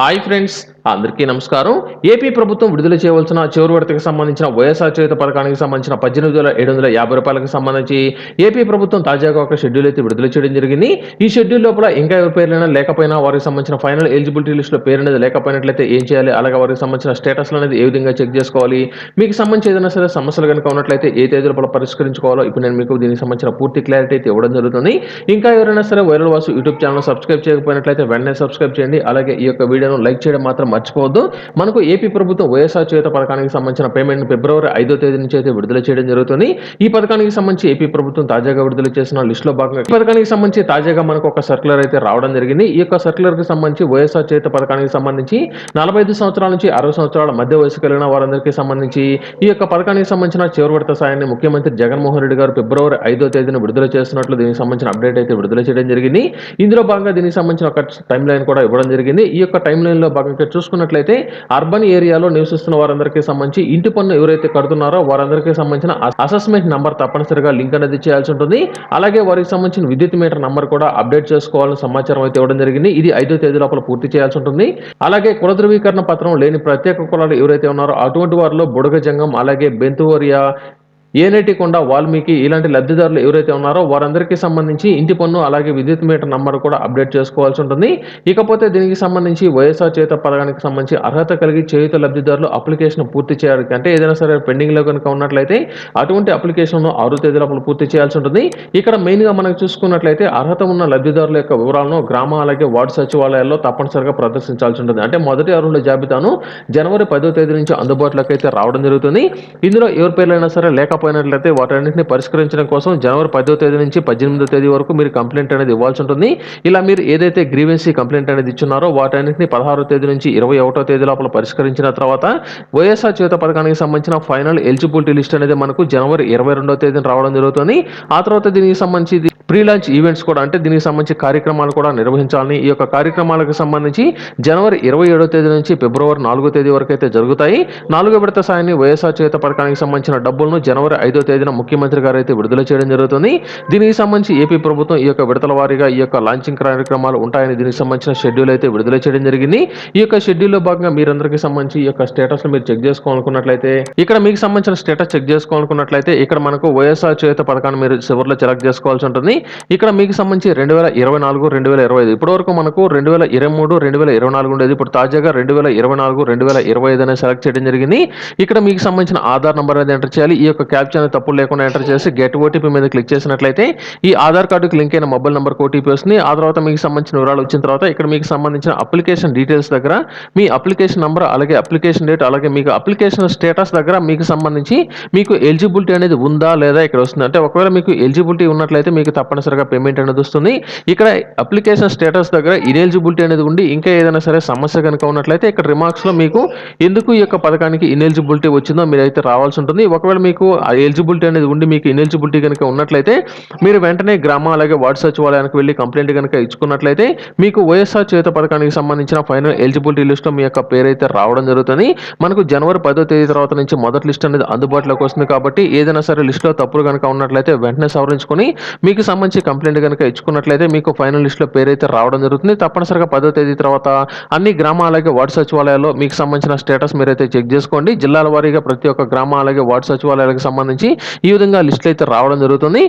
Hi friends అందరికీ నమస్కారం. AP ప్రభుత్వం విడుదల చేయవలసిన చివరి విడతకు సంబంధించిన వైఎస్ఆర్ చేత పథకానికి సంబంధించిన పద్దెనిమిది వేల ఏడు వందల యాభై రూపాయలకు సంబంధించి ఏపీ ప్రభుత్వం తాజాగా ఒక షెడ్యూల్ అయితే విడుదల చేయడం జరిగింది. ఈ షెడ్యూల్ లోపల ఇంకా ఎవరి పేర్లైనా లేకపోయినా వారికి సంబంధించిన ఫైనల్ ఎలిజిబిలిటీ లిస్టులో పేరు అనేది లేకపోయినట్లయితే ఏం చేయాలి? అలాగే వారికి సంబంధించిన స్టేటస్ అనేది ఏ విధంగా చెక్ చేసుకోవాలి? మీకు సంబంధించి ఏదైనా సరే సమస్యలు కనుక ఉన్నట్లయితే ఏ తేదీ లోపల పరిష్కరించుకోవాలో ఇప్పుడు నేను మీకు దీనికి సంబంధించిన పూర్తి క్లారిటీ అయితే ఇవ్వడం జరుగుతుంది. ఇంకా ఎవరైనా సరే viral Vasu YouTube channel subscribe చేయకపోయినట్లయితే వెంటనే సబ్స్క్రైబ్ చేయండి. అలాగే ఈ యొక్క వీడియో వీడియోను లైక్ చేయడం మాత్రం మర్చిపోవద్దు. మనకు ఏపీ ప్రభుత్వం వైఎస్ఆర్ చేత పథకానికి సంబంధించిన పేమెంట్ ఫిబ్రవరి ఐదో తేదీ నుంచి అయితే విడుదల చేయడం జరుగుతుంది. ఈ పథకానికి సంబంధించి ఏపీ ప్రభుత్వం తాజాగా విడుదల చేసిన లిస్ట్లో భాగంగా ఈ పథకానికి సంబంధించి తాజాగా మనకు ఒక సర్క్యులర్ అయితే రావడం జరిగింది. ఈ యొక్క సర్క్యులర్కి సంబంధించి వైఎస్ఆర్ చేత పథకానికి సంబంధించి నలభై ఐదు సంవత్సరాల నుంచి అరవై సంవత్సరాల మధ్య వయసు కలిగిన వారందరికీ సంబంధించి ఈ యొక్క పథకానికి సంబంధించిన చివరి సాయాన్ని ముఖ్యమంత్రి జగన్మోహన్ రెడ్డి గారు ఫిబ్రవరి ఐదో తేదీన విడుదల చేస్తున్నట్లు దీనికి సంబంధించిన అప్డేట్ అయితే విడుదల చేయడం జరిగింది. ఇందులో భాగంగా దీనికి సంబంధించిన ఒక టైం లైన్ కూడా ఇవ్వడం జరిగింది. ఈ యొక్క టైం లైన్లో భాగంగా చూసుకున్నట్లయితే అర్బన్ ఏరియాలో నివసిస్తున్న వారందరికీ సంబంధించి ఇంటి పన్ను ఎవరైతే కడుతున్నారో వారందరికీ సంబంధించిన అసెస్మెంట్ నంబర్ తప్పనిసరిగా లింక్ అనేది చేయాల్సి ఉంటుంది. అలాగే వారికి సంబంధించిన విద్యుత్ మీటర్ నంబర్ కూడా అప్డేట్ చేసుకోవాలని సమాచారం అయితే ఇవ్వడం జరిగింది. ఇది ఐదో తేదీ లోపల పూర్తి చేయాల్సి ఉంటుంది. అలాగే కుల ధృవీకరణ పత్రం లేని ప్రత్యేక కులాలు ఎవరైతే ఉన్నారో అటువంటి వారిలో బుడగ జంగం అలాగే బెంతువరియా ఏనేటి కొండ వాల్మీకి ఇలాంటి లబ్ధిదారులు ఎవరైతే ఉన్నారో వారందరికీ సంబంధించి ఇంటి పన్ను అలాగే విద్యుత్ మీటర్ నంబర్ కూడా అప్డేట్ చేసుకోవాల్సి ఉంటుంది. ఇకపోతే దీనికి సంబంధించి వైఎస్ఆర్ చేత పథకానికి సంబంధించి అర్హత కలిగి చేయుత లబ్ధిదారులు అప్లికేషన్ పూర్తి చేయాలి అంటే ఏదైనా సరే పెండింగ్లో కనుక ఉన్నట్లయితే అటువంటి అప్లికేషన్ను ఆరు తేదీ లోపల పూర్తి చేయాల్సి ఉంటుంది. ఇక్కడ మెయిన్గా మనం చూసుకున్నట్లయితే అర్హత ఉన్న లబ్ధిదారుల యొక్క వివరాలను గ్రామ అలాగే వార్డు సచివాలయాల్లో తప్పనిసరిగా ప్రదర్శించాల్సి ఉంటుంది. అంటే మొదటి అర్హుల జాబితాను జనవరి పదో తేదీ నుంచి అందుబాటులోకి అయితే రావడం జరుగుతుంది. ఇందులో ఎవరి పేర్లైనా సరే లేక రాకపోయినట్లయితే వాటన్నింటిని పరిష్కరించడం కోసం జనవరి పదో తేదీ నుంచి పద్దెనిమిదో తేదీ వరకు మీరు కంప్లైంట్ అనేది ఇవ్వాల్సి ఉంటుంది. ఇలా మీరు ఏదైతే గ్రీవెన్సీ కంప్లైంట్ అనేది ఇచ్చున్నారో వాటన్నింటిని పదహారో తేదీ నుంచి ఇరవై ఒకటో తేదీ లోపల పరిష్కరించిన తర్వాత వైఎస్ఆర్ చేత పథకానికి సంబంధించిన ఫైనల్ ఎలిజిబిలిటీ లిస్ట్ అనేది మనకు జనవరి ఇరవై రెండో తేదీన రావడం జరుగుతుంది. ఆ తర్వాత దీనికి సంబంధించి ప్రీ లాంచ్ ఈవెంట్స్ కూడా అంటే దీనికి సంబంధించి కార్యక్రమాలు కూడా నిర్వహించాలని ఈ యొక్క కార్యక్రమాలకు సంబంధించి జనవరి ఇరవై ఏడో తేదీ నుంచి ఫిబ్రవరి నాలుగో తేదీ వరకు అయితే జరుగుతాయి. నాలుగో విడత సాయాన్ని వైఎస్ఆర్ చేత పథకానికి సంబంధించిన డబ్బులను జనవరి ఐదో తేదీన ముఖ్యమంత్రి గారు అయితే విడుదల చేయడం జరుగుతుంది. దీనికి సంబంధించి ఏపీ ప్రభుత్వం ఈ యొక్క విడతల వారీగా ఈ యొక్క లాంచింగ్ కార్యక్రమాలు ఉంటాయని దీనికి సంబంధించిన షెడ్యూల్ అయితే విడుదల చేయడం జరిగింది. ఈ యొక్క షెడ్యూల్లో భాగంగా మీరందరికీ సంబంధించి ఈ యొక్క స్టేటస్ మీరు చెక్ చేసుకోవాలనుకున్నట్లయితే ఇక్కడ మీకు సంబంధించిన స్టేటస్ చెక్ చేసుకోవాలనుకున్నట్లయితే ఇక్కడ మనకు వైఎస్ఆర్ చేత పథకాన్ని మీరు చివరిలో సెలెక్ట్ చేసుకోవాల్సి ఉంటుంది. ఇక్కడ మీకు సంబంధించి రెండు వేల ఇరవై నాలుగు రెండు వేల ఇరవై ఐదు ఇప్పటి వరకు మనకు రెండు వేల ఇరవై మూడు రెండు వేల ఇరవై నాలుగు ఉండేది. ఇప్పుడు తాజాగా రెండు వేల ఇరవై నాలుగు రెండు వేల ఇరవై ఐదు అనేది సెలెక్ట్ చేయడం జరిగింది. ఇక్కడ మీకు సంబంధించిన ఆధార్ నంబర్ అనేది ఎంటర్ చేయాలి. ఈ యొక్క క్యాప్చర్ అనేది తప్పులు లేకుండా ఎంటర్ చేసి గెట్ ఓటీపీ మీద క్లిక్ చేసినట్లయితే ఈ ఆధార్ కార్డుకి లింక్ అయిన మొబైల్ నెంబర్కి ఓటీపీ వస్తుంది. ఆ తర్వాత మీకు సంబంధించిన వివరాలు వచ్చిన తర్వాత ఇక్కడ మీకు సంబంధించిన అప్లికేషన్ డీటెయిల్స్ దగ్గర మీ అప్లికేషన్ నెంబర్ అలాగే అప్లికేషన్ డేట్ అలాగే మీకు అప్లికేషన్ స్టేటస్ దగ్గర మీకు సంబంధించి మీకు ఎలిజిబిలిటీ అనేది ఉందా లేదా ఇక్కడ వస్తుంది. అంటే ఒకవేళ మీకు ఎలిజిబిలిటీ ఉన్నట్లయితే మీకు తప్పనిసరిగా పేమెంట్ అనేది వస్తుంది. ఇక్కడ అప్లికేషన్ స్టేటస్ దగ్గర ఇనెలిజిబిలిటీ అనేది ఉండి ఇంకా ఏదైనా సరే సమస్య కనుక ఉన్నట్లయితే ఇక్కడ రిమార్క్స్లో మీకు ఎందుకు ఈ యొక్క పథకానికి ఇనెలిజిబిలిటీ వచ్చిందో మీరు అయితే రావాల్సి ఉంటుంది. ఒకవేళ మీకు ఎలిజిబిలిటీ అనేది ఉండి మీకు ఇన్ఎలిజిబిలిటీ కనుక ఉన్నట్లయితే మీరు వెంటనే గ్రామ అలాగే వార్డు సచివాలయానికి వెళ్ళి కంప్లైంట్ కనుక ఇచ్చుకున్నట్లయితే మీకు వైఎస్ఆర్ చేత పథకానికి సంబంధించిన ఫైనల్ ఎలిజిబిలిటీ లిస్ట్లో మీ యొక్క పేరు అయితే రావడం జరుగుతుంది. మనకు జనవరి పదో తేదీ తర్వాత నుంచి మొదటి లిస్ట్ అనేది అందుబాటులోకి వస్తుంది కాబట్టి ఏదైనా సరే లిస్ట్లో తప్పులు కనుక ఉన్నట్లయితే వెంటనే సవరించుకొని మీకు సంబంధించి కంప్లైంట్ కనుక ఇచ్చుకున్నట్లయితే మీకు ఫైనల్ లిస్ట్లో పేరైతే రావడం జరుగుతుంది. తప్పనిసరిగా పదో తేదీ తర్వాత అన్ని గ్రామ అలాగే వార్డు సచివాలయాల్లో మీకు సంబంధించిన స్టేటస్ మీరైతే చెక్ చేసుకోండి. జిల్లాల వారీగా ప్రతి ఒక్క గ్రామ అలాగే వార్డు సచివాలయాలకు సంబంధించి ఈ విధంగా లిస్టులు అయితే రావడం జరుగుతుంది.